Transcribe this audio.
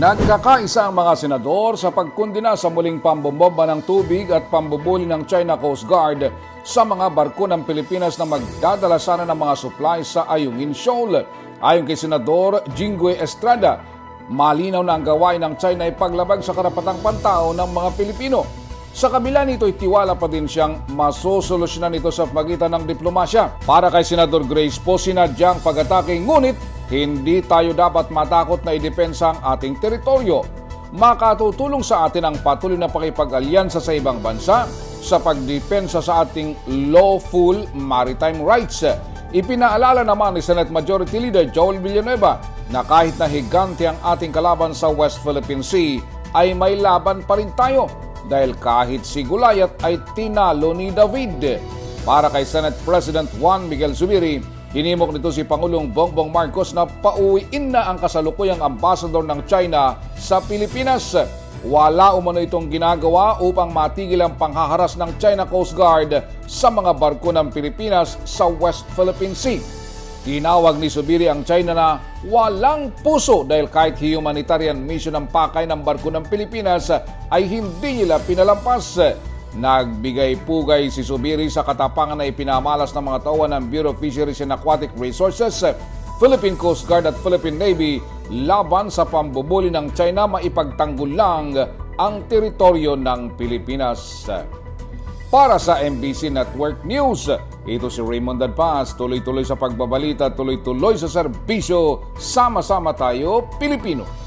Nagkakaisa ang mga senador sa pagkundina sa muling pambobomba ng tubig at pambubuli ng China Coast Guard sa mga barko ng Pilipinas na magdadala sana ng mga supplies sa Ayungin Shoal. Ayon kay Senador Jinggoy Estrada, malinaw na ang gawain ng China ay paglabag sa karapatang pantao ng mga Pilipino. Sa kabila nito, itiwala pa din siyang masosolusyonan ito sa pagitan ng diplomasya. Para kay Senador Grace po, sinadyang pag-atake ngunit hindi tayo dapat matakot na idepensa ang ating teritoryo. Makatutulong sa atin ang patuloy na pakipag-alyansa sa ibang bansa sa pagdepensa sa ating lawful maritime rights. Ipinaalala naman ni Senate Majority Leader Joel Villanueva na kahit na higante ang ating kalaban sa West Philippine Sea, ay may laban pa rin tayo dahil kahit si Gulayat ay tinalo ni David. Para kay Senate President Juan Miguel Zubiri, hinimok nito si Pangulong Bongbong Marcos na pauwiin na ang kasalukuyang ambassador ng China sa Pilipinas. Wala umano itong ginagawa upang matigil ang panghaharas ng China Coast Guard sa mga barko ng Pilipinas sa West Philippine Sea. Tinawag ni Subiri ang China na walang puso dahil kahit humanitarian mission ang pakay ng barko ng Pilipinas ay hindi nila pinalampas. Nagbigay pugay si Subiri sa katapangan na ipinamalas ng mga tauhan ng Bureau of Fisheries and Aquatic Resources, Philippine Coast Guard at Philippine Navy laban sa pambubuli ng China maipagtanggol lang ang teritoryo ng Pilipinas. Para sa MBC Network News, ito si Raymond Dadpaz, tuloy-tuloy sa pagbabalita, tuloy-tuloy sa serbisyo, sama-sama tayo, Pilipino.